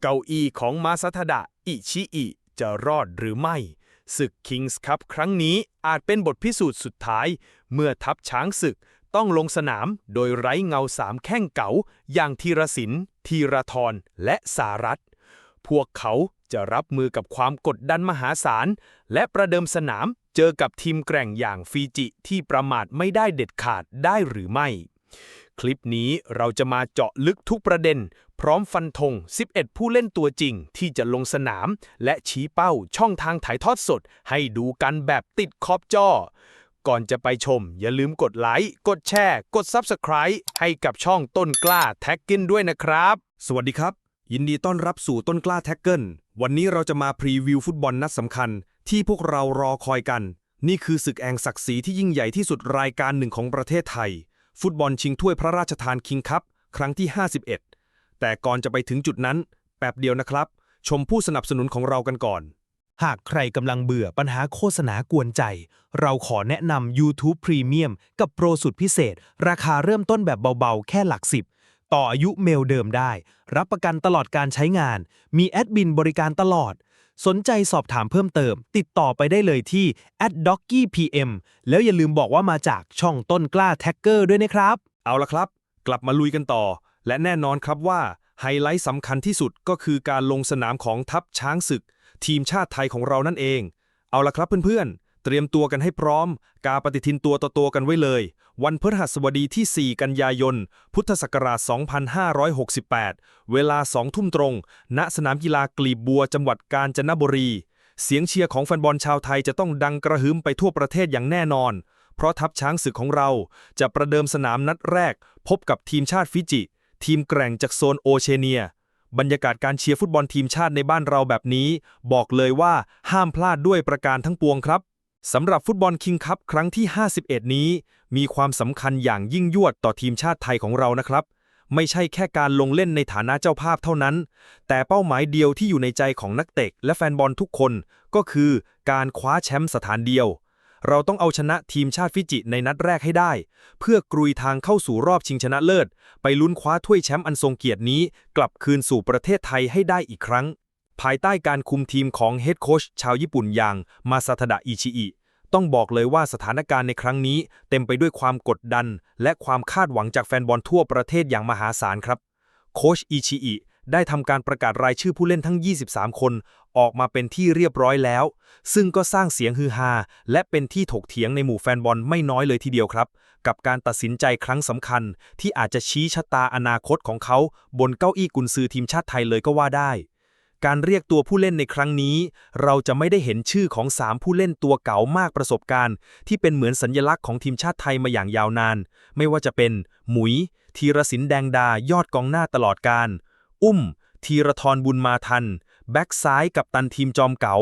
เก้าอี้ของมาซาทดะ อิชิอิ จะรอดหรือไม่ ศึกคิงส์คัพครั้งนี้อาจเป็นบทพิสูจน์สุดท้าย เมื่อทัพช้างศึกต้องลงสนามโดยไร้เงาสามแข้งเก๋า อย่างธีรศิลป์ธีรทรและสารัตพวกเขาจะรับมือกับความกดดันมหาศาล และประเดิมสนามเจอกับทีมแกร่งอย่างฟีจิที่ประมาทไม่ได้เด็ดขาดได้หรือไม่ คลิปนี้เราจะมาเจาะลึกทุกประเด็น พร้อมฟันธง 11 ผู้เล่นตัวจริงที่จะลงสนาม และชี้เป้าช่องทางถ่ายทอดสด ให้ดูกันแบบติดขอบจอ ก่อนจะไปชม อย่าลืมกดไลค์ กดแชร์ กด Subscribe ให้กับช่องต้นกล้าแท็กกินด้วยนะครับ สวัสดีครับ ยินดีต้อนรับสู่ต้นกล้าแท็กเกิลวันนี้เราจะมาพรีวิวฟุตบอลนัดสำคัญ ที่พวกเรารอคอยกัน นี่คือศึกแองศักดิ์ศรีที่ยิ่งใหญ่ที่สุดรายการหนึ่งของประเทศไทย ฟุตบอลชิงถ้วยพระราชทานคิงคัพครั้งที่ 51 แต่ก่อนจะไปถึงจุดนั้น แป๊บเดียวนะครับ ชมผู้สนับสนุนของเรากันก่อน หากใครกำลังเบื่อปัญหาโฆษณากวนใจ เราขอแนะนำ YouTube Premium กับโปรสุดพิเศษ ราคาเริ่มต้นแบบเบาๆ แค่หลักสิบ ต่ออายุเมลเดิมได้ รับประกันตลอดการใช้งาน มีแอดมินบริการตลอด สนใจสอบถามเพิ่มเติม ติดต่อไปได้เลยที่ d o c k y PM แล้วอย่าลืมบอกว่ามาจากช่องต้นกล้าแท็กเกอร์ด้วยนะครับ เอาละครับ กลับมาลุยกันต่อ และแน่นอนครับว่าไฮไลท์สำคัญที่สุดก็คือการลงสนามของทัพช้างศึก ทีมชาติไทยของเรานั่นเอง เอาละครับเพื่อนๆ เตรียมตัวกันให้พร้อม กาปฏิทินตัวต่อตัวกันไว้เลย วันพฤหัสบดีที่ 4 กันยายน พุทธศักราช 2568 เวลา 2 ทุ่มตรง ณสนามกีฬากลีบบัวจังหวัดกาญจนบุรี เสียงเชียร์ของแฟนบอลชาวไทยจะต้องดังกระหึ่มไปทั่วประเทศอย่างแน่นอน เพราะทัพช้างศึกของเราจะประเดิมสนามนัดแรก พบกับทีมชาติฟิจิ ทีมแกร่งจากโซนโอเชเนีย บรรยากาศการเชียร์ฟุตบอลทีมชาติในบ้านเราแบบนี้ บอกเลยว่าห้ามพลาดด้วยประการทั้งปวงครับสำหรับฟุตบอลคิงคัพครั้งที่ 51 นี้ มีความสำคัญอย่างยิ่งยวดต่อทีมชาติไทยของเรานะครับ ไม่ใช่แค่การลงเล่นในฐานะเจ้าภาพเท่านั้น แต่เป้าหมายเดียวที่อยู่ในใจของนักเตะและแฟนบอลทุกคน ก็คือการคว้าแชมป์สถานเดียว เราต้องเอาชนะทีมชาติฟิจิในนัดแรกให้ได้ เพื่อกรุยทางเข้าสู่รอบชิงชนะเลิศ ไปลุ้นคว้าถ้วยแชมป์อันทรงเกียรตินี้ กลับคืนสู่ประเทศไทยให้ได้อีกครั้ง ภายใต้การคุมทีมของเฮดโค้ชชาวญี่ปุ่นอย่างมาซาทดะอิชิอิต้องบอกเลยว่าสถานการณ์ในครั้งนี้เต็มไปด้วยความกดดัน และความคาดหวังจากแฟนบอลทั่วประเทศอย่างมหาศาลครับ โค้ชอิชิอิได้ทำการประกาศรายชื่อผู้เล่นทั้ง 23 คน ออกมาเป็นที่เรียบร้อยแล้ว ซึ่งก็สร้างเสียงฮือฮาและเป็นที่ถกเถียงในหมู่แฟนบอลไม่น้อยเลยทีเดียวครับ กับการตัดสินใจครั้งสำคัญ ที่อาจจะชี้ชะตาอนาคตของเขาบนเก้าอี้กุนซือทีมชาติไทยเลยก็ว่าได้ การเรียกตัวผู้เล่นในครั้งนี้ เราจะไม่ได้เห็นชื่อของ 3 ผู้เล่นตัวเก๋ามากประสบการณ์ ที่เป็นเหมือนสัญลักษณ์ของทีมชาติไทยมาอย่างยาวนาน ไม่ว่าจะเป็นหมุยธีรศิลป์แดงดายอดกองหน้าตลอดการ อุ้มธีรทรบุญมาทัน แบ็กซ้ายกับตันทีมจอมเก๋า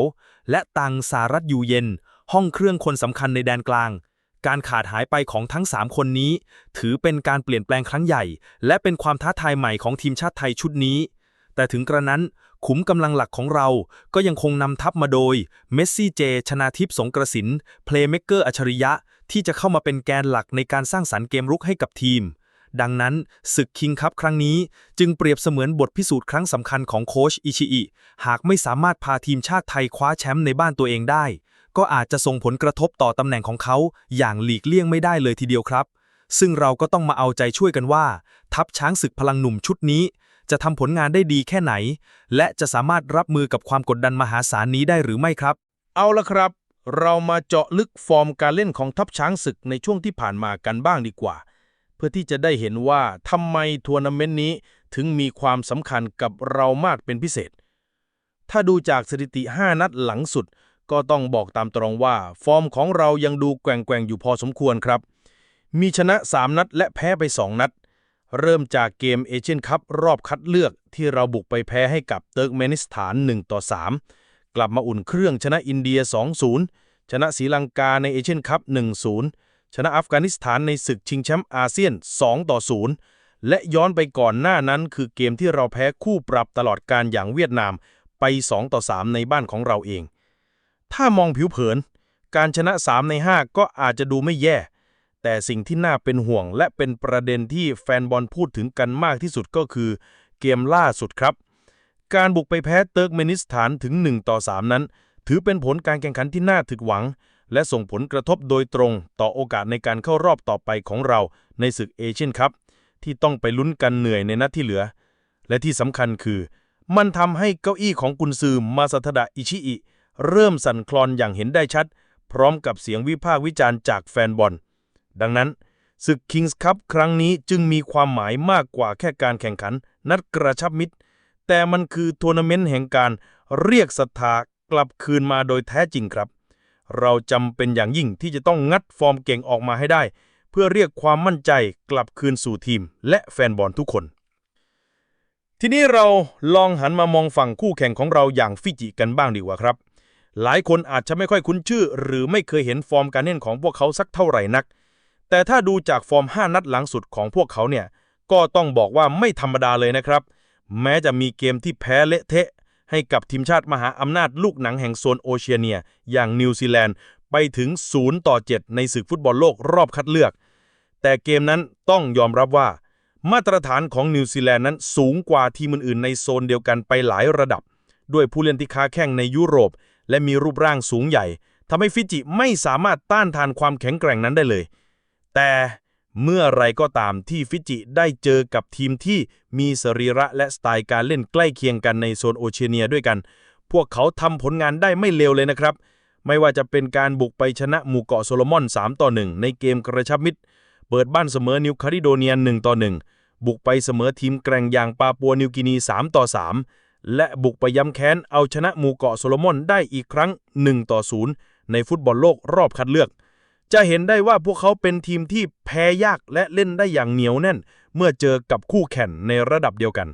และตังสารัตอยู่เย็น ห้องเครื่องคนสำคัญในแดนกลาง การขาดหายไปของทั้ง 3 คนนี้ ถือเป็นการเปลี่ยนแปลงครั้งใหญ่ และเป็นความท้าทายใหม่ของทีมชาติไทยชุดนี้ แต่ถึงกระนั้นขุมกำลังหลักของเราก็ยังคงนำทัพมาโดย เมสซี่เจ ชนาทิพสงกระสินเพลย์เมกเกอร์อัจฉริยะที่จะเข้ามาเป็นแกนหลักในการสร้างสรรค์เกมรุกให้กับทีม ดังนั้นศึกคิงคัพครั้งนี้ จึงเปรียบเสมือนบทพิสูจน์ครั้งสำคัญของโคชอิชิอิ หากไม่สามารถพาทีมชาติไทยคว้าแชมป์ในบ้านตัวเองได้ ก็อาจจะส่งผลกระทบต่อตำแหน่งของเขา อย่างหลีกเลี่ยงไม่ได้เลยทีเดียวครับ ซึ่งเราก็ต้องมาเอาใจช่วยกันว่า ทัพช้างศึกพลังหนุ่มชุดนี้ จะทำผลงานได้ดีแค่ไหน และจะสามารถรับมือกับความกดดันมหาศาลนี้ได้หรือไม่ครับ เอาละครับ เรามาเจาะลึกฟอร์มการเล่นของทัพช้างศึกในช่วงที่ผ่านมากันบ้างดีกว่า เพื่อที่จะได้เห็นว่าทำไมทัวร์นาเมนต์นี้ถึงมีความสำคัญกับเรามากเป็นพิเศษ ถ้าดูจากสถิติ 5 นัดหลังสุด ก็ต้องบอกตามตรงว่า ฟอร์มของเรายังดูแกว่งๆอยู่พอสมควรครับ มีชนะ 3 นัดและแพ้ไป 2 นัด เริ่มจากเกมเอเชียนคัพรอบคัดเลือกที่เราบุกไปแพ้ให้กับเติร์กเมนิสถาน 1 ต่อ 3 กลับมาอุ่นเครื่องชนะอินเดีย 2-0 ชนะศรีลังกาในเอเชียนคัพ1-0 ชนะอัฟกานิสถานในศึกชิงแชมป์อาเซียน 2 ต่อ 0 และย้อนไปก่อนหน้านั้นคือเกมที่เราแพ้คู่ปรับตลอดการอย่างเวียดนามไป 2 ต่อ 3 ในบ้านของเราเอง ถ้ามองผิวเผิน การชนะ 3 ใน 5 ก็อาจจะดูไม่แย่ แต่สิ่งที่น่าเป็นห่วงและเป็นประเด็นที่แฟนบอลพูดถึงกันมากที่สุดก็คือ เกมล่าสุดครับ การบุกไปแพ้เติร์กเมนิสถานถึง 1 ต่อ 3 นั้น ถือเป็นผลการแข่งขันที่น่าถึกหวัง และส่งผลกระทบโดยตรงต่อโอกาสในการเข้ารอบต่อไปของเราในศึกเอเชียนคัพที่ต้องไปลุ้นกันเหนื่อยในนัดที่เหลือ และที่สำคัญคือ มันทำให้เก้าอี้ของกุนซือมาซาทดะอิชิอิ เริ่มสั่นคลอนอย่างเห็นได้ชัด พร้อมกับเสียงวิพากษ์วิจารณ์จากแฟนบอล ดังนั้นศึกคิงส์คัพครั้งนี้จึงมีความหมายมากกว่าแค่การแข่งขัน นัดกระชับมิตร แต่มันคือทัวร์นาเมนต์แห่งการเรียกศรัทธากลับคืนมาโดยแท้จริงครับ เราจำเป็นอย่างยิ่งที่จะต้องงัดฟอร์มเก่งออกมาให้ได้ เพื่อเรียกความมั่นใจกลับคืนสู่ทีม และแฟนบอลทุกคน ทีนี้เราลองหันมามองฝั่งคู่แข่งของเราอย่างฟิจิกันบ้างดีกว่าครับ หลายคนอาจจะไม่ค่อยคุ้นชื่อ หรือไม่เคยเห็นฟอร์มการเล่นของพวกเขาสักเท่าไหร่นัก แต่ถ้าดูจากฟอร์ม 5 นัดหลังสุดของพวกเขาเนี่ยก็ต้องบอกว่าไม่ธรรมดาเลยนะครับ แม้จะมีเกมที่แพ้เละเทะ ให้กับทีมชาติมหาอำนาจลูกหนังแห่งโซนโอเชียเนีย อย่างนิวซีแลนด์ไปถึง 0 ต่อ 7 ในศึกฟุตบอลโลกรอบคัดเลือก แต่เกมนั้นต้องยอมรับว่า มาตรฐานของนิวซีแลนด์นั้นสูงกว่าทีมอื่นๆในโซนเดียวกันไปหลายระดับ ด้วยผู้เล่นที่ค้าแข่งในยุโรป และมีรูปร่างสูงใหญ่ทำให้ฟิจิไม่สามารถต้านทานความแข็งแกร่งนั้นได้เลย แต่ เมื่อไรก็ตามที่ฟิจิได้เจอกับทีมที่มีสรีระและสไตล์การเล่นใกล้เคียงกันในโซนโอเชียเนียด้วยกัน พวกเขาทำผลงานได้ไม่เลวเลยนะครับ ไม่ว่าจะเป็นการบุกไปชนะหมู่เกาะโซโลมอน 3 ต่อ 1 ในเกมกระชับมิตร เปิดบ้านเสมอนิวคาริโดเนีย1ต่อ 1 บุกไปเสมอทีมแกร่งอย่างปาปัวนิวกินี 3 ต่อ 3 และบุกไปย้ำแค้นเอาชนะหมู่เกาะโซโลมอนได้อีกครั้ง 1 ต่อ 0 ในฟุตบอลโลกรอบคัดเลือก จะเห็นได้ว่าพวกเขาเป็นทีมที่แพ้ยากและเล่นได้อย่างเหนียวแน่น เมื่อเจอกับคู่แข่งในระดับเดียวกัน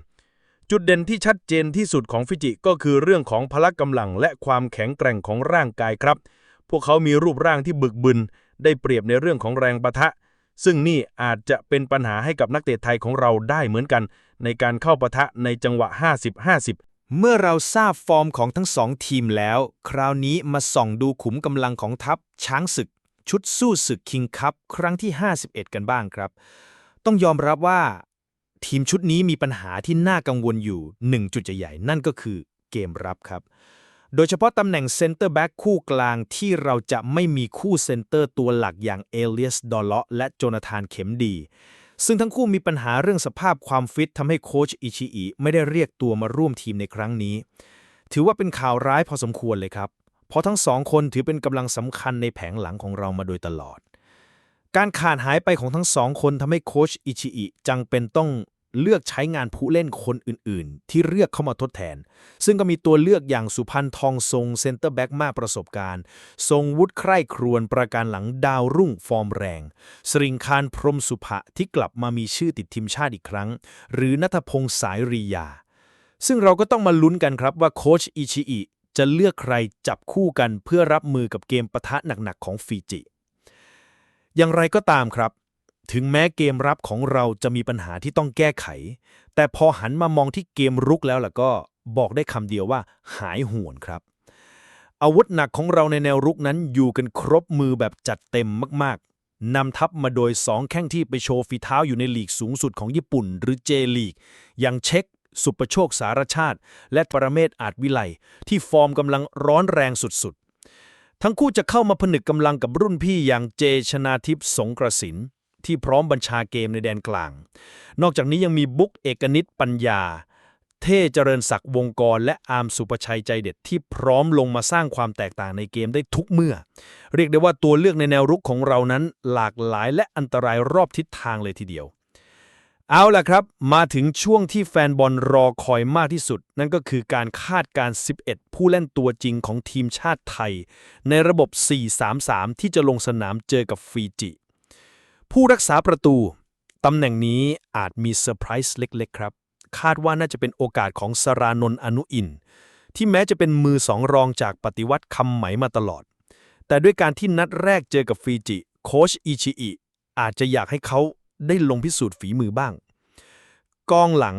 จุดเด่นที่ชัดเจนที่สุดของฟิจิก็คือเรื่องของพละกำลังและความแข็งแกร่งของร่างกายครับ พวกเขามีรูปร่างที่บึกบึน ได้เปรียบในเรื่องของแรงปะทะ ซึ่งนี่อาจจะเป็นปัญหาให้กับนักเตะไทยของเราได้เหมือนกัน ในการเข้าปะทะในจังหวะ 50-50เมื่อเราทราบฟอร์มของทั้งสองทีมแล้ว คราวนี้มาส่องดูขุมกำลังของทัพช้างศึก ชุดสู้ศึกคิงคัพครั้งที่ 51 กันบ้างครับ ต้องยอมรับว่าทีมชุดนี้มีปัญหาที่น่ากังวลอยู่หนึ่งจุดใหญ่ๆนั่นก็คือเกมรับครับ โดยเฉพาะตำแหน่งเซนเตอร์แบ็กคู่กลางที่เราจะไม่มีคู่เซนเตอร์ตัวหลักอย่างเอเลียสดอลเลาะและโจนาธานเข็มดี ซึ่งทั้งคู่มีปัญหาเรื่องสภาพความฟิตทำให้โค้ชอิชิอิไม่ได้เรียกตัวมาร่วมทีมในครั้งนี้ ถือว่าเป็นข่าวร้ายพอสมควรเลยครับ เพราะทั้งสองคนถือเป็นกำลังสำคัญในแผงหลังของเรามาโดยตลอด การขาดหายไปของทั้งสองคนทำให้โค้ชอิชิอิจังเป็นต้องเลือกใช้งานผู้เล่นคนอื่นๆ ที่เรียกเข้ามาทดแทน ซึ่งก็มีตัวเลือกอย่างสุพันธ์ทองทรงเซนเตอร์แบ็กมากประสบการณ์ ทรงวุฒิใคร่ครวญประการหลังดาวรุ่งฟอร์มแรง สริงคารพรมสุภะที่กลับมามีชื่อติดทีมชาติอีกครั้ง หรือนัทพงษ์สายรียา ซึ่งเราก็ต้องมาลุ้นกันครับว่าโค้ชอิชิอิ จะเลือกใครจับคู่กันเพื่อรับมือกับเกมปะทะหนักๆของฟิจิ อย่างไรก็ตามครับ ถึงแม้เกมรับของเราจะมีปัญหาที่ต้องแก้ไข แต่พอหันมามองที่เกมรุกแล้วล่ะก็บอกได้คำเดียวว่าหายห่วงครับ อาวุธหนักของเราในแนวรุกนั้นอยู่กันครบมือแบบจัดเต็มมากๆนำทัพมาโดยสองแข้งที่ไปโชว์ฝีเท้าอยู่ในลีกสูงสุดของญี่ปุ่น หรือเจลีก อย่างเช็ค สุประโชคสารชาติ และปรเมศอาจวิไลที่ฟอร์มกำลังร้อนแรงสุดๆ ทั้งคู่จะเข้ามาผนึกกำลังกับรุ่นพี่อย่างเจชนาทิพย์สงกระสินที่พร้อมบัญชาเกมในแดนกลาง นอกจากนี้ยังมีบุ๊กเอกนิตปัญญา เท่เจริญศักดิ์วงกร และอาร์มสุประชัยใจเด็ดที่พร้อมลงมาสร้างความแตกต่างในเกมได้ทุกเมื่อ เรียกได้ว่าตัวเลือกในแนวรุกของเรานั้นหลากหลายและอันตรายรอบทิศทางเลยทีเดียว เอาล่ะครับ มาถึงช่วงที่แฟนบอลรอคอยมากที่สุด นั่นก็คือการคาดการณ์11 ผู้เล่นตัวจริงของทีมชาติไทย ในระบบ 4-3-3 ที่จะลงสนามเจอกับฟิจิ ผู้รักษาประตู ตำแหน่งนี้อาจมีเซอร์ไพรส์เล็กๆ ครับ คาดว่าน่าจะเป็นโอกาสของสรานนท์อนุอิน ที่แม้จะเป็นมือสองรองจากปฏิวัติคำไหมมาตลอด แต่ด้วยการที่นัดแรกเจอกับฟิจิ โค้ชอิชิอิอาจจะอยากให้เขา ได้ลงพิสูจน์ฝีมือบ้าง กองหลัง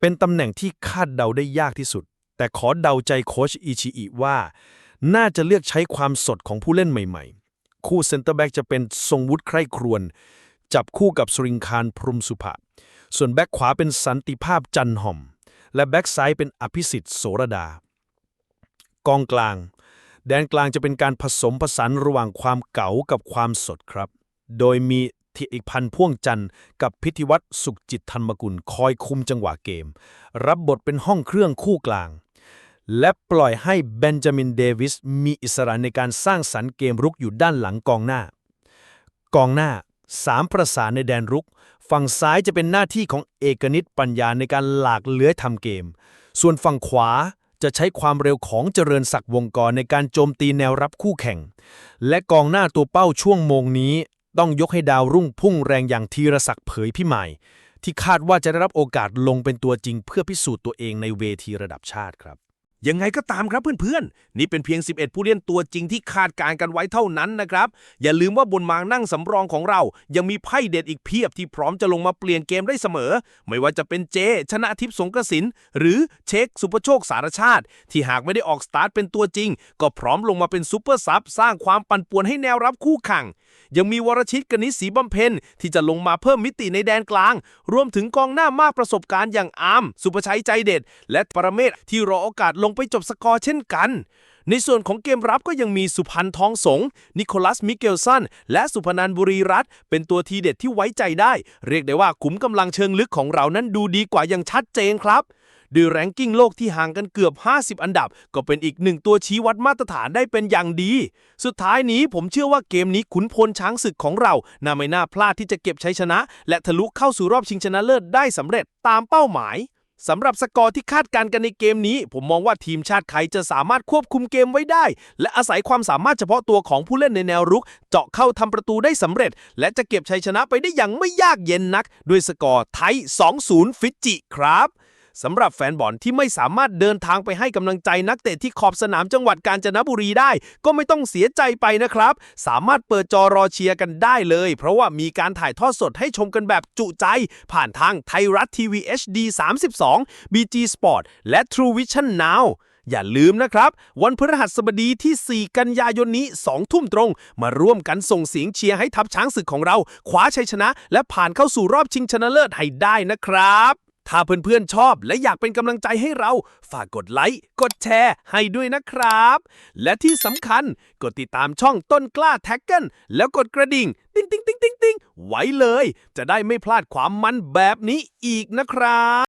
เป็นตำแหน่งที่คาดเดาได้ยากที่สุด แต่ขอเดาใจโค้ชอิชิอิว่า น่าจะเลือกใช้ความสดของผู้เล่นใหม่ๆ คู่เซนเตอร์แบ็กจะเป็นทรงวุฒิใคร่ครวญจับคู่กับสริงคารพรมสุภะส่วนแบ็กขวาเป็นสันติภาพจันหอม และแบ็กไซด์เป็นอภิสิทธิ์โสรดา กองกลาง แดนกลางจะเป็นการผสมผสานระหว่างความเก๋ากับความสดครับ โดยมี ทิอีกพันพ่วงจันทร์กับพิธิวัตรสุขจิตธรรมกุลคอยคุมจังหวะเกม รับบทเป็นห้องเครื่องคู่กลาง และปล่อยให้เบนจามินเดวิสมีอิสระในการสร้างสรรค์เกมรุกอยู่ด้านหลังกองหน้า กองหน้าสามประสานในแดนรุก ฝั่งซ้ายจะเป็นหน้าที่ของเอกนิตปัญญาในการหลากเลื้อยทำเกม ส่วนฝั่งขวาจะใช้ความเร็วของเจริญศักดิ์วงกรในการโจมตีแนวรับคู่แข่ง และกองหน้าตัวเป้าช่วงโมงนี้ ต้องยกให้ดาวรุ่งพุ่งแรงอย่างธีรศักดิ์เผยพิมาย ที่คาดว่าจะได้รับโอกาสลงเป็นตัวจริง เพื่อพิสูจน์ตัวเองในเวทีระดับชาติครับ ยังไงก็ตามครับเพื่อนๆ นี่เป็นเพียง 11 ผู้เล่นตัวจริงที่คาดการกันไว้เท่านั้นนะครับ อย่าลืมว่าบนมางนั่งสำรองของเรา ยังมีไพ่เด็ดอีกเพียบที่พร้อมจะลงมาเปลี่ยนเกมได้เสมอ ไม่ว่าจะเป็นเจ ชนะทิพย์สงกระสิน หรือเช็คสุภโชคสารชาติ ที่หากไม่ได้ออกสตาร์ทเป็นตัวจริง ก็พร้อมลงมาเป็นซูเปอร์ซับสร้างความปั่นป่วนให้แนวรับคู่แข่ง ยังมีวรชิตกนิษฐ์ศรีบำเพ็ญที่จะลงมาเพิ่มมิติในแดนกลาง รวมถึงกองหน้ามากประสบการณ์อย่างอาร์มสุภชัยใจเด็ด และปรเมศที่รอโอกาสลงไปจบสกอร์เช่นกันในส่วนของเกมรับก็ยังมีสุพันธ์ทองสง นิโคลัส มิเกลสัน และสุพนันบุรีรัตน์เป็นตัวทีเด็ดที่ไว้ใจได้ เรียกได้ว่าขุมกำลังเชิงลึกของเรานั้นดูดีกว่าอย่างชัดเจนครับ ด้วยแรงกิ้งโลกที่ห่างกันเกือบ 50 อันดับ ก็เป็นอีกหนึ่งตัวชี้วัดมาตรฐานได้เป็นอย่างดี สุดท้ายนี้ผมเชื่อว่าเกมนี้ขุนพลช้างศึกของเราน่าไม่น่าพลาดที่จะเก็บชัยชนะ และทะลุเข้าสู่รอบชิงชนะเลิศได้สำเร็จตามเป้าหมายสำหรับสกอร์ที่คาดการณ์กันในเกมนี้ ผมมองว่าทีมชาติไทยจะสามารถควบคุมเกมไว้ได้ และอาศัยความสามารถเฉพาะตัวของผู้เล่นในแนวรุก เจาะเข้าทำประตูได้สำเร็จ และจะเก็บชัยชนะไปได้อย่างไม่ยากเย็นนัก ด้วยสกอร์ไทย 2-0 ฟิจิครับ สำหรับแฟนบอลที่ไม่สามารถเดินทางไปให้กำลังใจนักเตะที่ขอบสนามจังหวัดกาญจนบุรีได้ ก็ไม่ต้องเสียใจไปนะครับ สามารถเปิดจอรอเชียร์กันได้เลย เพราะว่ามีการถ่ายทอดสดให้ชมกันแบบจุใจ ผ่านทางไทยรัฐทีวี HD 32 BG Sport และ True Vision Now อย่าลืมนะครับ วันพฤหัสบดีที่ 4 กันยายนนี้ 2 ทุ่มตรง มาร่วมกันส่งเสียงเชียร์ให้ทัพช้างศึกของเราคว้าชัยชนะ และผ่านเข้าสู่รอบชิงชนะเลิศให้ได้นะครับ ถ้าเพื่อนๆชอบและอยากเป็นกำลังใจให้เรา ฝากกดไลค์ กดแชร์ให้ด้วยนะครับ และที่สำคัญกดติดตามช่องต้นกล้าแท็กเกิลแล้วกดกระดิ่ง ติ๊งติ๊งติ๊งติ๊งติ๊งไว้เลย จะได้ไม่พลาดความมันแบบนี้อีกนะครับ